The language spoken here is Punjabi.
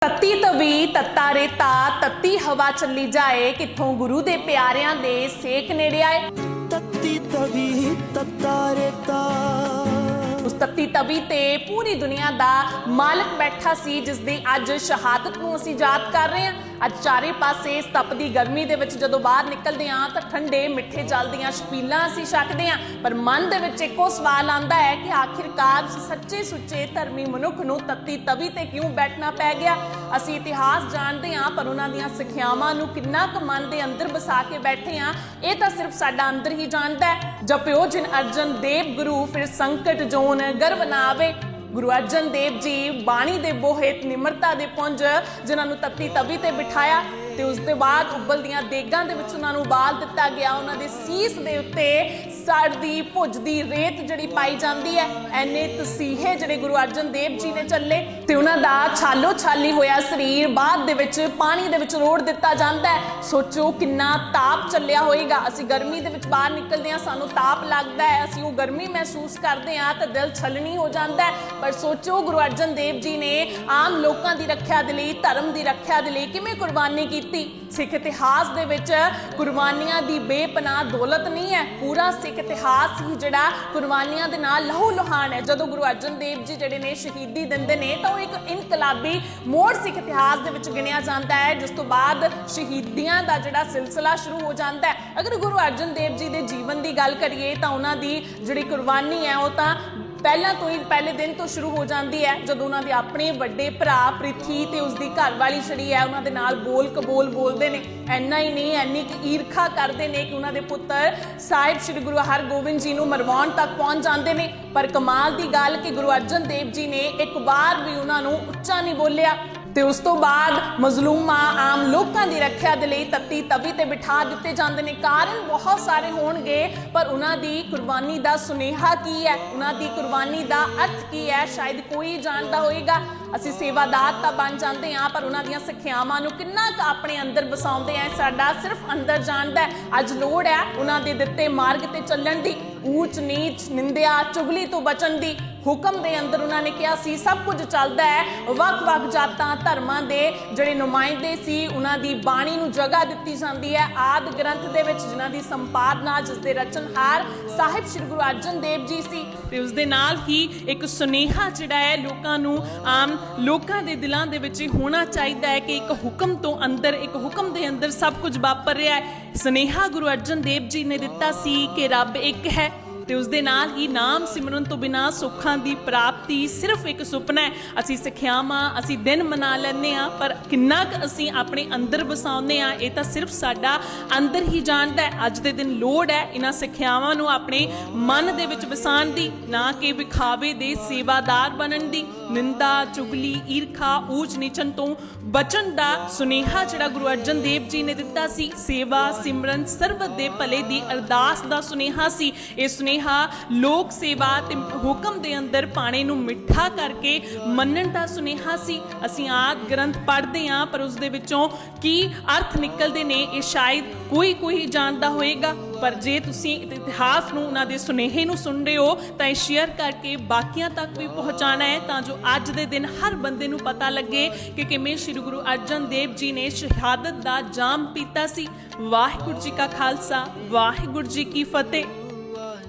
ਤੱਤੀ ਤਵੀ ਤੱਤਾ ਰੇਤਾ ਤੱਤੀ ਹਵਾ ਚੱਲੀ ਜਾਏ ਕਿੱਥੋਂ ਗੁਰੂ ਦੇ ਪਿਆਰਿਆਂ ਦੇ ਸੇਕ ਨੇੜੇ ਆਏ। ਤੱਤੀ ਤਵੀ ਤੱਤਾ ਰੇਤਾ। ਉਸ ਤੱਤੀ ਤਵੀ ਤੇ ਪੂਰੀ ਦੁਨੀਆ ਦਾ ਮਾਲਕ ਬੈਠਾ ਸੀ ਜਿਸ ਦੀ ਅੱਜ ਸ਼ਹਾਦਤ ਨੂੰ ਅਸੀਂ ਯਾਦ ਕਰ ਰਹੇ ਹਾਂ। ਅੱਜ ਚਾਰੇ ਪਾਸੇ ਤਪਦੀ ਗਰਮੀ ਦੇ ਵਿੱਚ ਜਦੋਂ ਬਾਹਰ ਨਿਕਲਦੇ ਹਾਂ, ਤਾਂ ਠੰਡੇ ਮਿੱਠੇ ਜਲ ਦੀਆਂ ਅਸੀਂ ਛਕਦੇ ਹਾਂ। ਪਰ ਮਨ ਦੇ ਵਿੱਚ ਇੱਕੋ ਸਵਾਲ ਆਉਂਦਾ ਹੈ ਕਿ ਆਖਿਰਕਾਰ ਸੱਚੇ ਸੁੱਚੇ ਧਰਮੀ ਮਨੁੱਖ ਨੂੰ ਤੱਤੀ ਤਵੀ ਤੇ ਕਿਉਂ ਬੈਠਣਾ ਪੈ ਗਿਆ? ਅਸੀਂ ਇਤਿਹਾਸ ਜਾਣਦੇ ਹਾਂ, ਪਰ ਉਹਨਾਂ ਦੀਆਂ ਸਿੱਖਿਆਵਾਂ ਨੂੰ ਕਿੰਨਾ ਕੁ ਮਨ ਦੇ ਅੰਦਰ ਵਸਾ ਕੇ ਬੈਠੇ ਹਾਂ, ਇਹ ਤਾਂ ਸਿਰਫ ਸਾਡਾ ਅੰਦਰ ਹੀ ਜਾਣਦਾ ਹੈ। ਜਪਿਓ ਜਿਨ ਅਰਜਨ ਦੇਵ ਗੁਰੂ, ਫਿਰ ਸੰਕਟ ਜੋਨ ਗਰਵ ਨਾ ਗੁਰੂ ਅਰਜਨ ਦੇਵ ਜੀ ਬਾਣੀ ਦੇ ਬੋਹਿਤ ਨਿਮਰਤਾ ਦੇ ਪੁੰਜ ਜਿਨ੍ਹਾਂ ਨੂੰ ਤੱਤੀ ਤਵੀ ਤੇ ਬਿਠਾਇਆ ਤੇ ਉਸ ਦੇ ਬਾਅਦ ਉਬਲਦੀਆਂ ਦੇਗਾਂ ਦੇ ਵਿੱਚ ਉਹਨਾਂ ਨੂੰ ਉਬਾਲ ਦਿੱਤਾ ਗਿਆ। ਉਹਨਾਂ ਦੇ ਸੀਸ ਦੇ ਉੱਤੇ ਸੜਦੀ ਭੁੱਜਦੀ, ਰੇਤ ਜਿਹੜੀ ਪਾਈ ਜਾਂਦੀ ਹੈ, ਐਨੇ ਤਸੀਹੇ ਜਿਹੜੇ ਗੁਰੂ ਅਰਜਨ ਦੇਵ ਜੀ ਨੇ ਚੱਲੇ ਤੇ ਉਹਨਾਂ ਦਾ ਛਾਲੋ ਛਾਲੀ ਹੋਇਆ ਸਰੀਰ, ਬਾਅਦ ਦੇ ਵਿੱਚ ਪਾਣੀ ਦੇ ਵਿੱਚ ਰੋੜ ਦਿੱਤਾ ਜਾਂਦਾ ਹੈ। ਸੋਚੋ ਕਿੰਨਾ ਤਾਪ ਚੱਲਿਆ ਹੋਏਗਾ। ਅਸੀਂ ਗਰਮੀ ਦੇ ਵਿੱਚ ਬਾਹਰ ਨਿਕਲਦੇ ਹਾਂ, ਸਾਨੂੰ ਤਾਪ ਲੱਗਦਾ ਹੈ। ਅਸੀਂ ਉਹ ਗਰਮੀ ਮਹਿਸੂਸ ਕਰਦੇ ਹਾਂ ਤਾਂ ਦਿਲ ਛਲਣੀ ਹੋ ਜਾਂਦਾ ਹੈ। ਪਰ ਸੋਚੋ ਗੁਰੂ ਅਰਜਨ ਦੇਵ ਜੀ ਨੇ ਆਮ ਲੋਕਾਂ ਦੀ ਰੱਖਿਆ ਦੇ ਲਈ, ਧਰਮ ਦੀ ਰੱਖਿਆ ਦੇ ਲਈ ਕਿਵੇਂ ਕੁਰਬਾਨੀ ਕੀਤੀ? ਸਿੱਖ ਇਤਿਹਾਸ ਦੇ ਵਿੱਚ ਕੁਰਬਾਨੀਆਂ ਦੀ ਬੇਪਨਾਹ ਦੌਲਤ ਨਹੀਂ ਹੈ। ਪੂਰਾ ਸਿੱਖ ਇਤਿਹਾਸ ਹੀ ਜਿਹੜਾ ਕੁਰਬਾਨੀਆਂ ਦੇ ਨਾਲ ਲਹੂ ਲੁਹਾਨ ਹੈ। ਜਦੋਂ ਗੁਰੂ ਅਰਜਨ ਦੇਵ ਜੀ ਜਿਹੜੇ ਨੇ ਸ਼ਹੀਦੀ ਦਿੰਦੇ ਨੇ, ਤਾਂ ਉਹ ਇੱਕ ਇਨਕਲਾਬੀ ਮੋੜ ਸਿੱਖ ਇਤਿਹਾਸ ਦੇ ਵਿੱਚ ਗਿਣਿਆ ਜਾਂਦਾ ਹੈ, ਜਿਸ ਤੋਂ ਬਾਅਦ ਸ਼ਹੀਦੀਆਂ ਦਾ ਜਿਹੜਾ ਸਿਲਸਿਲਾ ਸ਼ੁਰੂ ਹੋ ਜਾਂਦਾ ਹੈ। ਅਗਰ ਗੁਰੂ ਅਰਜਨ ਦੇਵ ਜੀ ਦੇ ਜੀਵਨ ਦੀ ਗੱਲ ਕਰੀਏ, ਤਾਂ ਉਹਨਾਂ ਦੀ ਜਿਹੜੀ ਕੁਰਬਾਨੀ ਹੈ, ਉਹ ਤਾਂ ਪਹਿਲਾਂ ਤੋਂ ਹੀ, ਪਹਿਲੇ ਦਿਨ ਤੋਂ ਸ਼ੁਰੂ ਹੋ ਜਾਂਦੀ ਹੈ, ਜਦੋਂ ਉਹਨਾਂ ਦੇ ਆਪਣੇ ਵੱਡੇ ਭਰਾ ਪ੍ਰਿਥੀ ਤੇ ਉਸ ਦੀ ਘਰਵਾਲੀ ਜਿਹੜੀ ਹੈ, ਉਹਨਾਂ ਦੇ ਨਾਲ ਬੋਲ ਕਬੋਲ ਬੋਲਦੇ ਨੇ। ਐਨਾ ਹੀ ਨਹੀਂ ਐਨੀ ਕਿ ਈਰਖਾ ਕਰਦੇ ਨੇ ਕਿ ਉਹਨਾਂ ਦੇ ਪੁੱਤਰ ਸਾਹਿਬ ਸ੍ਰੀ ਗੁਰੂ ਹਰਗੋਬਿੰਦ ਜੀ ਨੂੰ ਮਰਵਾਉਣ ਤੱਕ ਪਹੁੰਚ ਜਾਂਦੇ ਨੇ। ਪਰ ਕਮਾਲ ਦੀ ਗੱਲ ਕਿ ਗੁਰੂ ਅਰਜਨ ਦੇਵ ਜੀ ਨੇ ਇੱਕ ਵਾਰ ਵੀ ਉਹਨਾਂ ਨੂੰ ਉੱਚਾ ਨਹੀਂ ਬੋਲਿਆ। ਤੇ ਉਸ ਤੋਂ ਬਾਅਦ ਮਜ਼ਲੂਮਾਂ ਆਮ ਲੋਕਾਂ ਦੀ ਰੱਖਿਆ ਦੇ ਲਈ ਤੱਤੀ ਤਵੀ ਤੇ ਬਿਠਾ ਦਿੱਤੇ ਜਾਂਦੇ ਨੇ। ਕਾਰਨ ਬਹੁਤ ਸਾਰੇ ਹੋਣਗੇ, ਪਰ ਉਹਨਾਂ ਦੀ ਕੁਰਬਾਨੀ ਦਾ ਸੁਨੇਹਾ ਕੀ ਹੈ? ਉਹਨਾਂ ਦੀ ਕੁਰਬਾਨੀ ਦਾ ਅਰਥ ਕੀ ਹੈ? ਸ਼ਾਇਦ ਕੋਈ ਜਾਣਦਾ ਹੋਵੇਗਾ। ਅਸੀਂ ਸੇਵਾਦਾਰ ਤਾਂ ਬਣ ਜਾਂਦੇ ਹਾਂ, ਪਰ ਉਹਨਾਂ ਦੀਆਂ ਸਿੱਖਿਆਵਾਂ ਨੂੰ ਕਿੰਨਾ ਕੁ ਆਪਣੇ ਅੰਦਰ ਵਸਾਉਂਦੇ ਆ ਸਾਡਾ ਸਿਰਫ ਅੰਦਰ ਜਾਣਦਾ ਅੱਜ ਲੋੜ ਹੈ ਉਹਨਾਂ ਦੇ ਦਿੱਤੇ ਮਾਰਗ ਤੇ ਚੱਲਣ ਦੀ, ਊਚ ਨੀਚ ਨਿੰਦਿਆ, ਚੁਗਲੀ ਤੋਂ ਬਚਣ ਦੀ। ਹੁਕਮ ਦੇ ਅੰਦਰ ਉਹਨਾਂ ਨੇ ਕਿਹਾ ਸੀ, ਸਭ ਕੁਝ ਚੱਲਦਾ ਹੈ। ਵੱਖ-ਵੱਖ ਜਾਤਾਂ, ਧਰਮਾਂ ਦੇ ਜਿਹੜੇ ਨੁਮਾਇੰਦੇ ਸੀ, ਉਹਨਾਂ ਦੀ ਬਾਣੀ ਨੂੰ ਜਗ੍ਹਾ ਦਿੱਤੀ ਜਾਂਦੀ ਹੈ। ਆਦ ਗ੍ਰੰਥ ਦੇ ਵਿੱਚ ਜਿਨ੍ਹਾਂ ਦੀ ਸੰਪਾਦਨਾ, ਜਿਸ ਦੇ ਰਚਨਹਾਰ ਸਾਹਿਬ ਸ੍ਰੀ ਗੁਰੂ ਅਰਜਨ ਦੇਵ ਜੀ ਸੀ। ਤੇ ਉਸ ਦੇ ਨਾਲ ਹੀ ਇੱਕ ਸੁਨੇਹਾ ਜਿਹੜਾ ਹੈ ਲੋਕਾਂ ਨੂੰ ਆਮ ਲੋਕਾਂ ਦੇ ਦਿਲਾਂ ਦੇ ਵਿੱਚ ਇਹ ਹੋਣਾ ਚਾਹੀਦਾ ਹੈ ਕਿ ਇੱਕ ਹੁਕਮ ਤੋਂ ਅੰਦਰ, ਇੱਕ ਹੁਕਮ ਦੇ ਅੰਦਰ ਸਭ ਕੁਝ ਵਾਪਰ ਰਿਹਾ ਹੈ। ਸੁਨੇਹਾ ਗੁਰੂ ਅਰਜਨ ਦੇਵ ਜੀ ਨੇ ਦਿੱਤਾ ਸੀ ਕਿ ਰੱਬ ਇੱਕ ਹੈ। ਤੇ ਉਸ ਦੇ ਨਾਲ ਹੀ ਨਾਮ ਸਿਮਰਨ ਤੋਂ ਬਿਨਾ ਸੁੱਖਾਂ ਦੀ ਪ੍ਰਾਪਤੀ ਸਿਰਫ ਇੱਕ ਸੁਪਨਾ ਹੈ। ਅਸੀਂ ਸਿੱਖਿਆਵਾਂ, ਅਸੀਂ ਦਿਨ ਮਨਾ ਲੈਂਦੇ ਆ ਪਰ ਕਿੰਨਾ ਕੁ ਅਸੀਂ ਆਪਣੇ ਅੰਦਰ ਵਸਾਉਂਦੇ ਆ ਇਹ ਤਾਂ ਸਿਰਫ ਸਾਡਾ ਅੰਦਰ ਹੀ ਜਾਣਦਾ ਹੈ। ਅੱਜ ਦੇ ਦਿਨ ਲੋੜ ਹੈ ਇਹਨਾਂ ਸਿੱਖਿਆਵਾਂ ਨੂੰ ਆਪਣੇ ਮਨ ਦੇ ਵਿੱਚ ਵਸਾਉਣ ਦੀ, ਨਾ ਕਿ ਵਿਖਾਵੇ ਦੇ ਸੇਵਾਦਾਰ ਬਣਨ ਦੀ। ਨਿੰਦਾ, ਚੁਗਲੀ, ਈਰਖਾ, ਊਚ ਨੀਚਨ ਤੋਂ ਬਚਣ ਦਾ ਸੁਨੇਹਾ ਜਿਹੜਾ ਗੁਰੂ ਅਰਜਨ ਦੇਵ ਜੀ ਨੇ ਦਿੱਤਾ ਸੀ, ਸੇਵਾ ਸਿਮਰਨ ਸਰਬਤ ਦੇ ਭਲੇ ਦੀ ਅਰਦਾਸ ਦਾ ਸੁਨੇਹਾ ਸੀ। ਇਹ ਸੁਨੇਹਾ ਲੋਕ ਸੇਵਾ ਤੇ ਹੁਕਮ ਦੇ ਅੰਦਰ ਪਾਣੇ ਨੂੰ ਮਿੱਠਾ ਕਰਕੇ ਮੰਨਣ ਦਾ ਸੁਨੇਹਾ ਸੀ। ਅਸੀਂ ਆਦ ਗ੍ਰੰਥ ਪੜ੍ਹਦੇ ਹਾਂ, ਪਰ ਉਸ ਦੇ ਵਿੱਚੋਂ ਕੀ ਅਰਥ ਨਿਕਲਦੇ ਨੇ ਇਹ ਸ਼ਾਇਦ ਕੋਈ ਕੋਈ ਜਾਣਦਾ ਹੋਏਗਾ ਪਰ ਜੇ ਤੁਸੀਂ ਇਤਿਹਾਸ ਨੂੰ, ਉਹਨਾਂ ਦੇ ਸੁਨੇਹੇ ਨੂੰ ਸੁਣ ਰਹੇ ਹੋ, ਤਾਂ ਇਹ ਸ਼ੇਅਰ ਕਰਕੇ ਬਾਕੀਆਂ ਤੱਕ ਵੀ ਪਹੁੰਚਾਣਾ ਹੈ, ਤਾਂ ਜੋ ਅੱਜ ਦੇ ਦਿਨ ਹਰ ਬੰਦੇ ਨੂੰ ਪਤਾ ਲੱਗੇ ਕਿ ਕਿਵੇਂ ਸ੍ਰੀ ਗੁਰੂ ਅਰਜਨ ਦੇਵ ਜੀ ਨੇ ਸ਼ਹਾਦਤ ਦਾ ਜਾਮ ਪੀਤਾ ਸੀ। ਵਾਹਿਗੁਰੂ ਜੀ ਕਾ ਖਾਲਸਾ, ਵਾਹਿਗੁਰੂ ਜੀ ਕੀ ਫਤਿਹ।